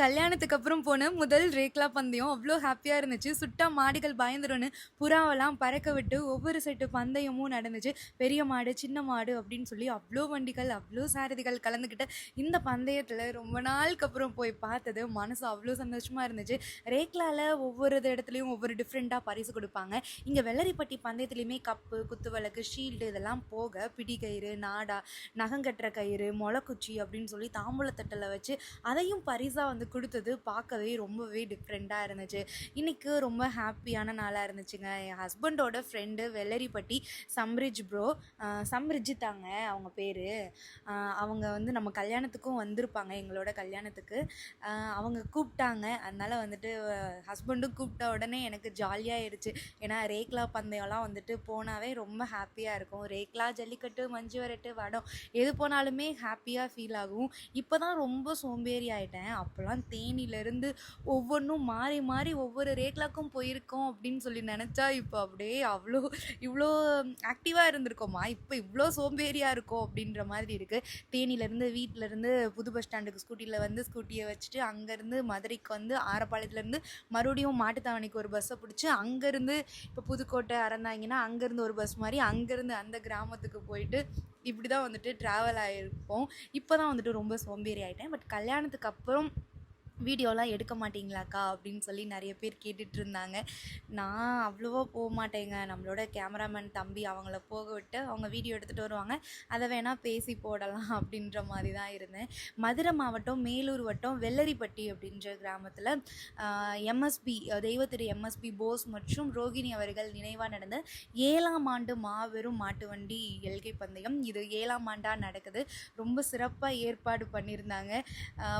கல்யாணத்துக்கு அப்புறம் போன முதல் ரேக்லா பந்தயம் அவ்வளோ ஹாப்பியாக இருந்துச்சு. சுட்டா மாடுகள் பயந்துருன்னு புறாவெல்லாம் பறக்க விட்டு ஒவ்வொரு செட்டு பந்தயமும் நடந்துச்சு. பெரிய மாடு சின்ன மாடு அப்படின்னு சொல்லி அவ்வளோ வண்டிகள் அவ்வளோ சாரதிகள் கலந்துக்கிட்டு இந்த பந்தயத்தில் ரொம்ப நாளுக்கு அப்புறம் போய் பார்த்தது மனசு அவ்வளோ சந்தோஷமாக இருந்துச்சு. ரேக்லாவில் ஒவ்வொரு இடத்துலையும் ஒவ்வொரு டிஃப்ரெண்ட்டாக பரிசு கொடுப்பாங்க. இங்கே வெள்ளரிப்பட்டி பந்தயத்துலேயுமே கப்பு குத்துவிளக்கு ஷீல்டு இதெல்லாம் போக பிடிக்கயிறு நாடா நகங்கட்டுற கயிறு மொளக்குச்சி அப்படின்னு சொல்லி தாம்பூலத்தட்டில் வச்சு அதையும் பரிசாக வந்து கொடுத்தது பார்க்கவே ரொம்பவே டிஃப்ரெண்ட்டாக இருந்துச்சு. இன்றைக்கு ரொம்ப ஹாப்பியான நாளாக இருந்துச்சுங்க. என் ஹஸ்பண்டோட ஃப்ரெண்டு வெள்ளரிப்பட்டி சம்ரிஜ் ப்ரோ சம்ரிஜ் தாங்க அவங்க பேர். அவங்க வந்து நம்ம கல்யாணத்துக்கும் வந்திருப்பாங்க எங்களோட கல்யாணத்துக்கு. அவங்க கூப்பிட்டாங்க. அதனால் வந்துட்டு ஹஸ்பண்டும் கூப்பிட்ட உடனே எனக்கு ஜாலியாகிடுச்சு ஏன்னா ரேக்லா பந்தயம்லாம் வந்துட்டு போனாவே ரொம்ப ஹாப்பியாக இருக்கும். ரேக்லா ஜல்லிக்கட்டு மஞ்சு வரட்டு வடம் எது போனாலுமே ஹாப்பியாக ஃபீல் ஆகும். இப்போ தான் ரொம்ப சோம்பேறி ஆகிட்டேன் அப்போல்லாம் தேனியிலேருந்து ஒவ்வொன்றும் மாறி மாறி ஒவ்வொரு ரேக்லாக்கும் போயிருக்கோம் அப்படின்னு சொல்லி நினச்சா இப்போ அப்படியே அவ்வளோ இவ்வளோ ஆக்டிவாக இருந்திருக்கோமா இப்போ இவ்வளோ சோம்பேறியாக இருக்கோம் அப்படின்ற மாதிரி இருக்குது தேனியிலேருந்து வீட்டிலேருந்து புது பஸ் ஸ்டாண்டுக்கு ஸ்கூட்டியில் வந்து ஸ்கூட்டியை வச்சுட்டு அங்கேருந்து மதுரைக்கு வந்து ஆரப்பாளையத்துலேருந்து மறுபடியும் மாட்டுத்தாவணிக்கு ஒரு பஸ்ஸை பிடிச்சி அங்கேருந்து இப்போ புதுக்கோட்டை அறந்தாங்கன்னா அங்கேருந்து ஒரு பஸ் மாதிரி அங்கேருந்து அந்த கிராமத்துக்கு போயிட்டு இப்படி தான் வந்துட்டு ட்ராவல் ஆகிருப்போம் இப்போ தான் வந்துட்டு ரொம்ப சோம்பேறி ஆகிட்டேன் பட் கல்யாணத்துக்கு அப்புறம் வீடியோலாம் எடுக்க மாட்டீங்களாக்கா? அப்படின்னு சொல்லி நிறைய பேர் கேட்டுட்டு இருந்தாங்க நான் அவ்வளோவா போக மாட்டேங்க நம்மளோட கேமராமேன் தம்பி அவங்கள போக விட்டு அவங்க வீடியோ எடுத்துகிட்டு வருவாங்க. அதை வேணால் பேசி போடலாம். அப்படின்ற மாதிரி தான் இருந்தேன். மதுரை மாவட்டம் மேலூர் வட்டம் வெள்ளரிப்பட்டி அப்படின்ற கிராமத்தில் எம்எஸ்பி தெய்வத்திரு எம்எஸ்பி போஸ் மற்றும் ரோகிணி அவர்கள் நினைவாக நடந்த ஏழாம் ஆண்டு மாபெரும் மாட்டு வண்டி எல்கை பந்தயம். இது ஏழாம் ஆண்டாக நடக்குது. ரொம்ப சிறப்பாக ஏற்பாடு பண்ணியிருந்தாங்க.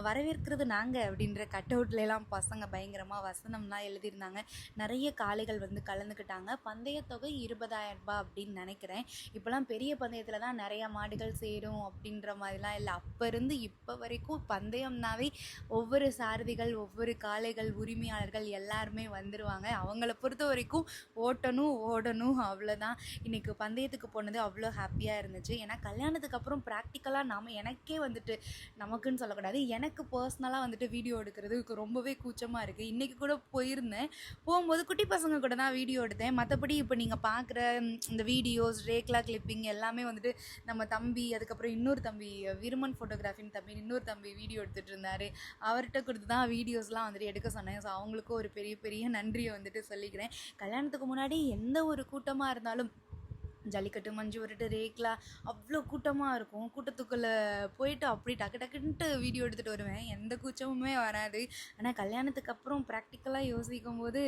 வரவேற்கிறது நாங்கள் அப்படின்ற கட் அவுட்லாம் பசங்க பயங்கரமாக வசனம்லாம் எழுதியிருந்தாங்க. நிறைய காளைகள் வந்து கலந்துக்கிட்டாங்க. பந்தயத்தொகை இருபதாயிரம் ரூபாய் அப்படின்னு நினைக்கிறேன். இப்போலாம் பெரிய பந்தயத்தில் தான் நிறைய மாடுகள் சேரும் அப்படின்ற மாதிரிலாம் இல்லை. அப்போ இருந்து இப்போ வரைக்கும் பந்தயம்னாவே ஒவ்வொரு சாரதிகள் ஒவ்வொரு காளைகள் உரிமையாளர்கள் எல்லாருமே வந்துடுவாங்க அவங்கள பொறுத்த வரைக்கும் ஓட்டணும் ஓடணும் அவ்வளோதான் இன்றைக்கி பந்தயத்துக்கு போனது அவ்வளோ ஹாப்பியாக இருந்துச்சு. ஏன்னா கல்யாணத்துக்கு அப்புறம் ப்ராக்டிக்கலாக நாம் எனக்கே வந்துட்டு நமக்குன்னு சொல்லக்கூடாது. எனக்கு பர்சனலாக வந்துட்டு வீடியோ எடுக்கிறதுக்கு ரொம்பவே கூச்சமாக இருக்குது இன்றைக்கி கூட போயிருந்தேன். போகும்போது குட்டி பசங்க கூட தான் வீடியோ எடுத்தேன். மற்றபடி இப்போ நீங்கள் பார்க்குற இந்த வீடியோஸ் ரேக்லா கிளிப்பிங் எல்லாமே வந்துட்டு நம்ம தம்பி அதுக்கப்புறம் இன்னொரு தம்பி விருமன் ஃபோட்டோகிராஃபின்னு தம்பி இன்னொரு தம்பி வீடியோ எடுத்துகிட்டு இருந்தார். அவர்கிட்ட கொடுத்து தான் வீடியோஸ்லாம் வந்துட்டு எடுக்க சொன்னேன். ஸோ அவங்களுக்கும் ஒரு பெரிய பெரிய நன்றியை வந்துட்டு சொல்லிக்கிறேன். கல்யாணத்துக்கு முன்னாடி எந்த ஒரு கூட்டமாக இருந்தாலும் ஜல்லிக்கட்டு மஞ்சு விரட்டு ரேக்லா அவ்வளோ கூட்டமாக இருக்கும். கூட்டத்துக்குள்ளே போயிட்டு அப்படி டக்கு டக்குன்ட்டு வீடியோ எடுத்துகிட்டு வருவேன். எந்த கூச்சமுமே வராது. ஆனால் கல்யாணத்துக்கு அப்புறம் ப்ராக்டிக்கலாக யோசிக்கும் போது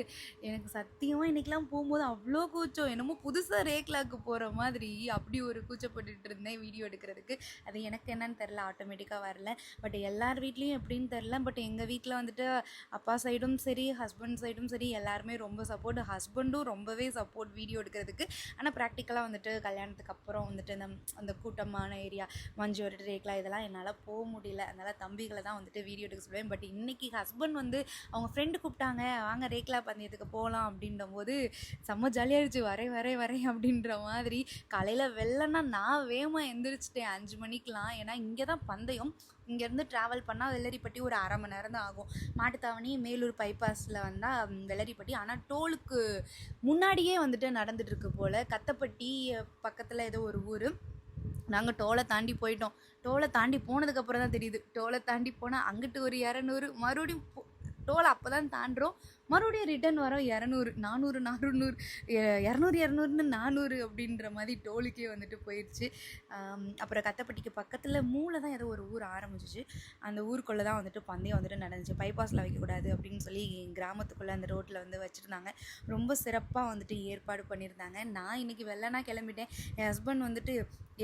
எனக்கு சத்தியமாக இன்றைக்கெலாம் போகும்போது அவ்வளோ கூச்சம். என்னமோ புதுசாக ரேக்லாக்கு போகிற மாதிரி அப்படி ஒரு கூச்சப்பட்டுட்டு இருந்தேன் வீடியோ எடுக்கிறதுக்கு. அது எனக்கு என்னன்னு தெரில ஆட்டோமேட்டிக்காக வரல. பட் எல்லார் வீட்லேயும் எப்படின்னு தெரில பட் எங்கள் வீட்டில் வந்துட்டு அப்பா சைடும் சரி ஹஸ்பண்ட் சைடும் சரி. எல்லாருமே ரொம்ப சப்போர்ட் ஹஸ்பண்டும் ரொம்பவே சப்போர்ட் வீடியோ எடுக்கிறதுக்கு. ஆனால் ப்ராக்டிக்கலாக வந்து வந்துட்டு கல்யாணத்துக்கு அப்புறம் வந்துட்டு இந்த அந்த கூட்டமான ஏரியா மஞ்சு வரட்டு ரேக்லா இதெல்லாம் என்னால் போக முடியல. அதனால் தம்பிகளை தான் வந்துட்டு வீடியோ எடுக்க சொல்லுவேன். பட் இன்றைக்கி ஹஸ்பண்ட் வந்து அவங்க ஃப்ரெண்டு கூப்பிட்டாங்க. வாங்க ரேக்லா பந்தயத்துக்கு போகலாம் அப்படின்ற போது செம்ம ஜாலியாகிடுச்சு வரே வரே வரேன் அப்படின்ற மாதிரி. காலையில் வெள்ளனா நான் வேகமாக எந்திரிச்சிட்டேன். அஞ்சு மணிக்கெலாம் ஏன்னா இங்கே தான் பந்தயம். இங்கேருந்து ட்ராவல் பண்ணால் வெள்ளரிப்பட்டி ஒரு அரை மணி நேரம் தான் ஆகும். மாட்டுத்தாவணி மேலூர் பைபாஸில் வந்தால் வெள்ளரிப்பட்டி. ஆனால் டோலுக்கு முன்னாடியே வந்துட்டு நடந்துகிட்ருக்கு போல். கத்தப்பட்டி பக்கத்தில் ஏதோ ஒரு ஊர். நாங்கள் டோலை தாண்டி போயிட்டோம். டோலை தாண்டி போனதுக்கப்புறம் தான் தெரியுது. டோலை தாண்டி போனால் அங்கிட்டு ஒரு இரநூறு மறுபடியும் போ- டோலை அப்போ தான் தாண்டுறோம். மறுபடியும் ரிட்டர்ன் வரோம் இரநூறு நானூறு நானூறு இரநூறு இரநூறுன்னு நானூறு அப்படின்ற மாதிரி டோலுக்கே வந்துட்டு போயிடுச்சு அப்புறம் கத்தப்பட்டிக்கு பக்கத்தில் மூளை தான் ஏதோ ஒரு ஊர் ஆரம்பிச்சிச்சு. அந்த ஊருக்குள்ளே தான் வந்துட்டு பந்தயம் வந்துட்டு நடந்துச்சு. பைபாஸில் வைக்கக்கூடாது அப்படின்னு சொல்லி கிராமத்துக்குள்ளே அந்த ரோட்டில் வந்து வச்சுருந்தாங்க. ரொம்ப சிறப்பாக வந்துட்டு ஏற்பாடு பண்ணியிருந்தாங்க. நான் இன்னைக்கு வெள்ளனா கிளம்பிட்டேன். என் ஹஸ்பண்ட் வந்துட்டு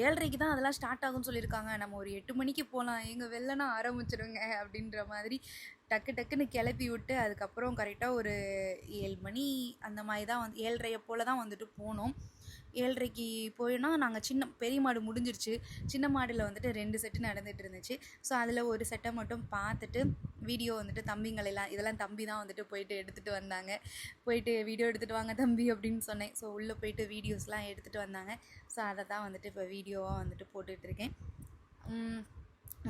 ஏழரைக்கு தான் அதெல்லாம் ஸ்டார்ட் ஆகும்னு சொல்லியிருக்காங்க. நம்ம ஒரு எட்டு மணிக்கு போகலாம் எங்கள் வெள்ளனா ஆரம்பிச்சிடுங்க அப்படின்ற மாதிரி டக்கு டக்குன்னு கிளப்பி விட்டு அதுக்கப்புறம் கரெக்டாக ஒரு ஏழு மணி அந்த மாதிரி தான் வந்து ஏழரையை போல் தான் வந்துட்டு போனோம். ஏழரைக்கு போயினா நாங்கள் சின்ன பெரிய மாடு முடிஞ்சிருச்சு. சின்ன மாடில் வந்துட்டு ரெண்டு செட்டு நடந்துட்டு இருந்துச்சு. ஸோ அதில் ஒரு செட்டை மட்டும் பார்த்துட்டு வீடியோ வந்துட்டு தம்பிங்களெல்லாம் இதெல்லாம் தம்பி தான் வந்துட்டு போயிட்டு எடுத்துகிட்டு வந்தாங்க. போயிட்டு வீடியோ எடுத்துகிட்டு வாங்க தம்பி அப்படின்னு சொன்னேன். ஸோ உள்ளே போயிட்டு வீடியோஸ்லாம் எடுத்துகிட்டு வந்தாங்க. ஸோ அதை தான் வந்துட்டு இப்போ வீடியோவாக வந்துட்டு போட்டுட்ருக்கேன்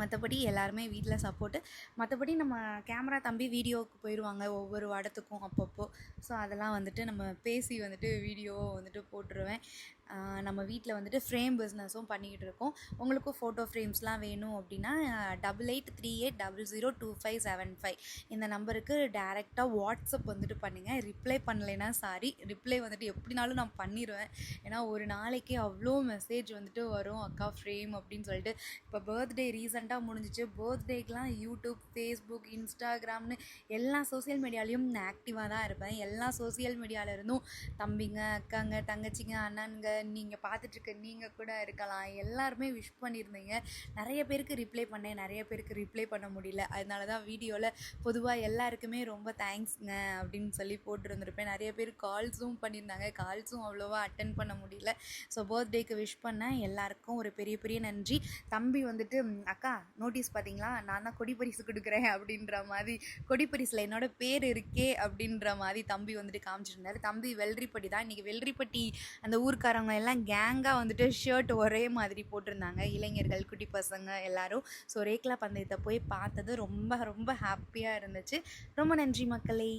மற்றபடி எல்லாருமே வீட்டில் சப்போர்ட்டு மற்றபடி நம்ம கேமரா தம்பி வீடியோவுக்கு போயிடுவாங்க ஒவ்வொரு இடத்துக்கும் அப்பப்போ. ஸோ அதெல்லாம் வந்துட்டு நம்ம பேசி வந்துட்டு வீடியோ வந்துட்டு போட்டுருவேன். நம்ம வீட்டில் வந்துட்டு ஃப்ரேம் பிஸ்னஸும் பண்ணிக்கிட்டு இருக்கோம். உங்களுக்கும் ஃபோட்டோ ஃப்ரேம்ஸ்லாம் வேணும் அப்படின்னா double eight three eight double zero two five seven five இந்த நம்பருக்கு டேரெக்டாக வாட்ஸ்அப் வந்துட்டு பண்ணுங்கள் ரிப்ளை பண்ணலைன்னா சாரி ரிப்ளை வந்துட்டு எப்படினாலும் நான் பண்ணிடுவேன் ஏன்னா ஒரு நாளைக்கு அவ்வளோ மெசேஜ் வந்துட்டு வரும். அக்கா ஃப்ரேம் அப்படின்னு சொல்லிட்டு. இப்போ பர்த்டே ரீசெண்டாக முடிஞ்சிச்சு. பர்த்டேக்கெலாம் யூடியூப் ஃபேஸ்புக் இன்ஸ்டாகிராம்னு எல்லா சோஷியல் மீடியாலையும் நான் ஆக்டிவாக தான் இருப்பேன். எல்லா சோஷியல் மீடியாவில் இருந்தும் தம்பிங்க அக்காங்க தங்கச்சிங்க அண்ணனுங்க நீங்கள் பார்த்துட்ருக்க நீங்கள் கூட இருக்கலாம். எல்லாருமே விஷ் பண்ணியிருந்தீங்க நிறைய பேருக்கு ரிப்ளை பண்ணேன். நிறைய பேருக்கு ரிப்ளை பண்ண முடியல. அதனால தான் வீடியோவில் பொதுவாக எல்லாருக்குமே ரொம்ப தேங்க்ஸ்ங்க அப்படின்னு சொல்லி போட்டிருந்துருப்பேன். நிறைய பேர் கால்ஸும் பண்ணியிருந்தாங்க. கால்ஸும் அவ்வளோவா அட்டன் பண்ண முடியல. ஸோ பர்த்டேக்கு விஷ் பண்ண எல்லாருக்கும் ஒரு பெரிய பெரிய நன்றி. தம்பி வந்துட்டு அக்கா நோட்டீஸ் பார்த்தீங்களா நான் தான் கொடி பரிசு கொடுக்குறேன் அப்படின்ற மாதிரி கொடி பரிசில் என்னோட பேர் இருக்கே அப்படின்ற மாதிரி தம்பி வந்துட்டு காமிச்சிருந்தாரு. தம்பி வெள்ளரிப்பட்டி தான். இன்றைக்கி வெள்ளரிப்பட்டி அந்த அவங்க எல்லாம் கேங்காக வந்துட்டு ஷர்ட் ஒரே மாதிரி போட்டிருந்தாங்க இளைஞர்கள் குட்டி பசங்க எல்லாரும் ஸோ ரேக்லா பந்தயத்தை போய் பார்த்தது ரொம்ப ரொம்ப ஹாப்பியாக இருந்துச்சு ரொம்ப நன்றி மக்களே